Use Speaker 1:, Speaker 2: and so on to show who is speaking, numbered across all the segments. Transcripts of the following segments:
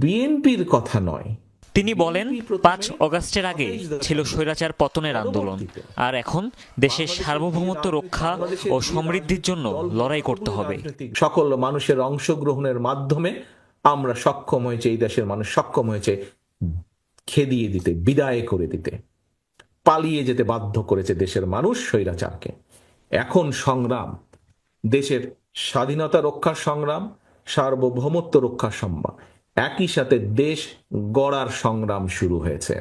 Speaker 1: বিএনপির কথা নয়।
Speaker 2: তিনি বলেন পাঁচ অগাস্টের আগে ছিল স্বৈরাচার পতনের আন্দোলন। আর এখন দেশের সার্বভৌমত্ব রক্ষা ও সমৃদ্ধির জন্য লড়াই করতে হবে।
Speaker 1: সকল মানুষের অংশগ্রহণের মাধ্যমে আমরা সক্ষম হয়েছে এই দেশের মানুষ সক্ষম হয়েছে খেদিয়ে দিতে বিদায় করে দিতে পালিয়ে যেতে বাধ্য করেছে দেশের মানুষ স্বৈরাচারকে। এখন সংগ্রাম দেশের স্বাধীনতা রক্ষার সংগ্রাম সার্বভৌমত্ব রক্ষার সংগ্রাম একই সাথে দেশ গড়ার সংগ্রাম শুরু হয়েছে।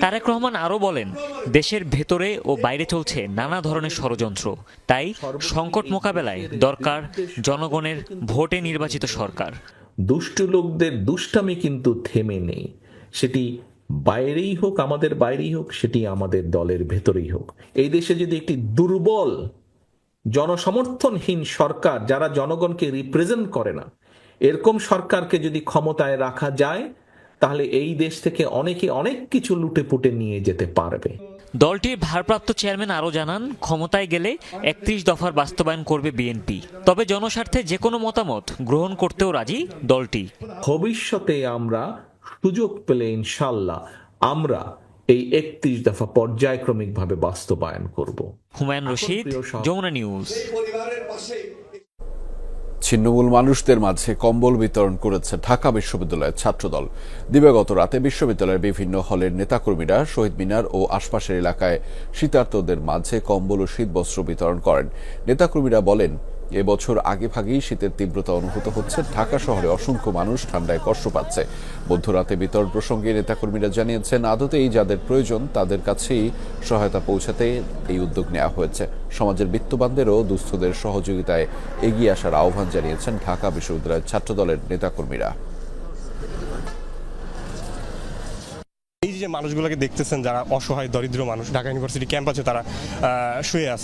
Speaker 2: তারেক রহমান আরও বলেন দেশের ভেতরে ও বাইরে চলছে নানা ধরনের ষড়যন্ত্র। তাই সংকট মোকাবেলায় দরকার জনগণের ভোটে নির্বাচিত সরকার।
Speaker 1: দুষ্টু লোকদের দুষ্টামি কিন্তু থেমে নেই। সেটি বাইরেই হোক আমাদের বাইরেই হোক সেটি আমাদের দলের ভেতরেই হোক। এই দেশে যদি একটি দুর্বল জনসমর্থনহীন সরকার যারা জনগণকে রিপ্রেজেন্ট করে না এরকম সরকারকে যদি ক্ষমতায় রাখা যায় তাহলে এই দেশ থেকে অনেকে অনেক কিছু লুটে পুটে নিয়ে যেতে পারবে।
Speaker 2: দলটির ভারপ্রাপ্ত চেয়ারম্যান আরও জানান ক্ষমতায় গেলে একত্রিশ দফার বাস্তবায়ন করবে বিএনপি। তবে জনস্বার্থে যে কোনো মতামত গ্রহণ করতেও রাজি দলটি।
Speaker 1: ভবিষ্যতে আমরা সুযোগ পেলে ইনশাল্লাহ আমরা এই একত্রিশ দফা পর্যায়ক্রমিকভাবে বাস্তবায়ন করব।
Speaker 2: হুমায়ুন রশিদ যমুনা নিউজ।
Speaker 3: ছিন্নমূল মানুষদের মাঝে কম্বল বিতরণ করেছে ঢাকা বিশ্ববিদ্যালয়ের ছাত্রদল। দিবাগত রাতে বিশ্ববিদ্যালয়ের বিভিন্ন হলের নেতাকর্মীরা শহীদ মিনার ও আশপাশের এলাকায় শীতার্তদের মাঝে কম্বল ও শীতবস্ত্র বিতরণ করেন। নেতাকর্মীরা বলেন এবছর আগে ভাগেই শীতের তীব্রতা অনুভূত হচ্ছে। ঢাকা শহরে অসংখ্য মানুষ ঠান্ডায় কষ্ট পাচ্ছে। মধ্যরাতে বিতরণ প্রসঙ্গে নেতাকর্মীরা জানিয়েছেন, আদতেই যাদের প্রয়োজন তাদের কাছেই সহায়তা পৌঁছাতে এই উদ্যোগ নেওয়া হয়েছে। সমাজের বিত্তবানদেরও দুস্থদের সহযোগিতায় এগিয়ে আসার আহ্বান জানিয়েছেন ঢাকা বিশ্ববিদ্যালয়ের ছাত্রদলের নেতাকর্মীরা।
Speaker 4: এই যে মানুষগুলোকে দেখতেছেন যারা অসহায়, দরিদ্র মানুষ, ঢাকা ইউনিভার্সিটি ক্যাম্পাসে তারা শুয়ে আছে।